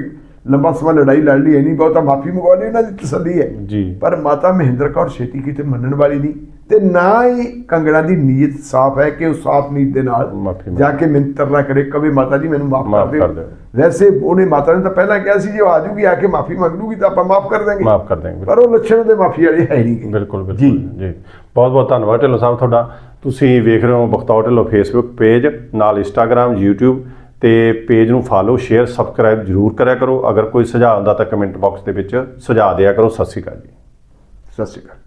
ਲੰਬਾ ਸਮਾਂ ਲੜਾਈ ਲੜ ਲਈ ਨਹੀਂ ਬਹੁਤਾ ਮਾਫੀ ਮੰਗਵਾ ਲਈ ਉਹਨਾਂ ਦੀ ਤਸੱਲੀ ਹੈ। ਜੀ। ਪਰ ਮਾਤਾ ਮਹਿੰਦਰ ਕੌਰ ਛੇਤੀ ਕਿਤੇ ਮੰਨਣ ਵਾਲੀ ਨਹੀਂ ਤੇ ਨਾ ਹੀ ਕੰਗਣਾ ਦੀ ਨੀਅਤ ਸਾਫ਼ ਹੈ ਕਿ ਉਹ ਸਾਫ਼ ਨੀਤ ਦੇ ਨਾਲ। ਜਾ ਕੇ ਮਿੰਤਰ ਨਾ ਕਰੇ ਕਵੇ ਮਾਤਾ ਜੀ ਮੈਨੂੰ ਮਾਫ ਕਰ ਦਿਓ। ਵੈਸੇ ਉਹਨੇ ਮਾਤਾ ਨੇ ਤਾਂ ਪਹਿਲਾਂ ਕਿਹਾ ਸੀ ਜੇ ਉਹ ਆ ਜੂਗੀ ਆ ਕੇ ਮਾਫੀ ਮੰਗ ਲੂਗੀ ਤਾਂ ਆਪਾਂ ਮਾਫ ਕਰ ਦਾਂਗੇ ਮਾਫ ਕਰ ਦੇਂਗੇ ਪਰ ਉਹ ਲੱਛਣ ਦੇ ਮਾਫੀ ਵਾਲੇ ਹੈ ਨਹੀਂ। ਬਿਲਕੁਲ ਬਿਲਕੁਲ। ਜੀ। ਜੀ। ਬਹੁਤ ਬਹੁਤ ਧੰਨਵਾਦ ਢਿੱਲੋਂ ਸਾਹਿਬ ਤੁਹਾਡਾ। ਤੁਸੀਂ ਵੇਖ ਰਹੇ ਹੋ ਬਖਤੌਰ ਢਿੱਲੋਂ ਫੇਸਬੁੱਕ ਪੇਜ ਨਾਲ ਇੰਸਟਾਗ੍ਰam YouTube ਤੇ ਪੇਜ ਨੂੰ ਫਾਲੋ ਸ਼ੇਅਰ ਸਬਸਕ੍ਰਾਈਬ ਜਰੂਰ ਕਰਿਆ ਕਰੋ। ਅਗਰ ਕੋਈ ਸੁਝਾਅ ਆਉਂਦਾ ਤਾਂ ਕਮੈਂਟ ਬਾਕਸ ਦੇ ਵਿੱਚ ਸੁਝਾਅ ਦਿਆ ਕਰੋ। ਸਤਿ ਸ਼੍ਰੀ ਅਕਾਲ ਜੀ। ਸਤਿ ਸ਼੍ਰੀ ਅਕਾਲ।